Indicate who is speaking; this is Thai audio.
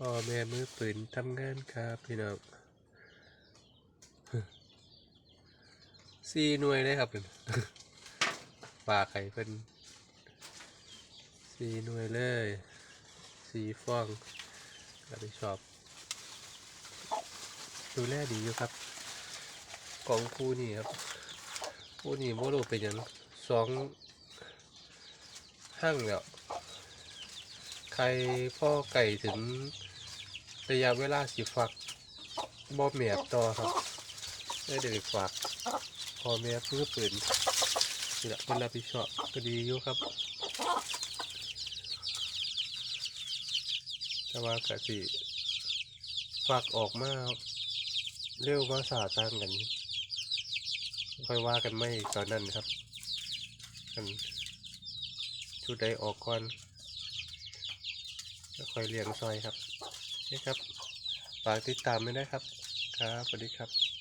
Speaker 1: พ่อแม่มือปืนทำงานครับพี่น้องสี่หน่วยเลยครับฝากไข่เพิ่นสี่หน่วยเลยสี่ฟองรับผิดชอบ ดูแลดีอยู่ครับ กองคู่นี่ครับคู่นี่โมโลเป็นหยังสองห้างแล้วใครพ่อไก่ถึง ระยะเวลาสิฟักบ่แมบต่อครับได้เด็กฝากพอแม่เพื่อปืนนี่แหละคนรับผิดชอบก็ดีอยู่ครับ แต่ว่ากะสิฟักออกมาเร็วมาสาต่างกัน ค่อยว่ากันไม่ตอนนั้นครับกันชุดใดออกก่อนแล้วค่อยเลี้ยงซอยครับ นี่ครับฝากติดตามไม่ได้ครับ ครับสวัสดีครับ